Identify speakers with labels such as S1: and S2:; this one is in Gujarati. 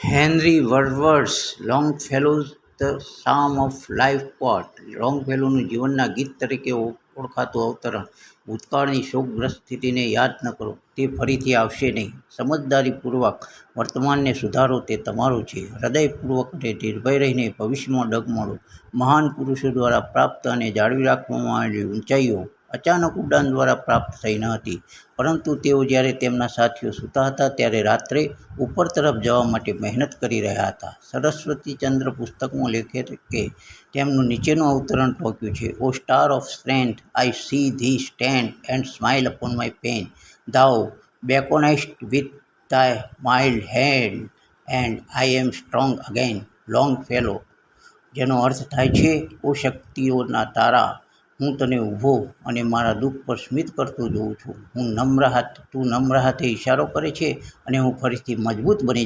S1: Henry વર્ડવર્ડ્સ Longfellow's the psalm of life quote લોંગફેલોનું જીવનના ગીત તરીકે ઓળખાતું અવતરણ. ભૂતકાળની શોકગ્રસ્ત સ્થિતિને યાદ ન કરો. તે ફરીથી આવશે નહીં. સમજદારીપૂર્વક વર્તમાનને સુધારો તે તમારું છે. હૃદયપૂર્વક અને નિર્ભય રહીને ભવિષ્યમાં ડગમળો મહાન પુરુષો દ્વારા પ્રાપ્ત અને જાળવી રાખવામાં આવેલી ઊંચાઈઓ અચાનક ઉડાન દ્વારા પ્રાપ્ત થઈ ન હતી. પરંતુ તેઓ જ્યારે તેમના સાથીઓ સૂતા હતા ત્યારે રાત્રે ઉપર તરફ જવા માટે મહેનત કરી રહ્યા હતા. સરસ્વતીચંદ્ર પુસ્તકમાં લેખે કે તેમનું નીચેનું અવતરણ ટોક્યું છે, O star of strength, I see thee stand and smile upon my pain. Thou beckonest with thy mild hand and I am strong again Longfellow જેનો અર્થ થાય છે, ઓ શક્તિઓના તારા હું તને ઊભો અને મારા દુઃખ પર સ્મિત કરતો જોઉં છું. હું નમ્ર હાથ, તું નમ્ર હાથે ઇશારો કરે છે અને હું ફરીથી મજબૂત બની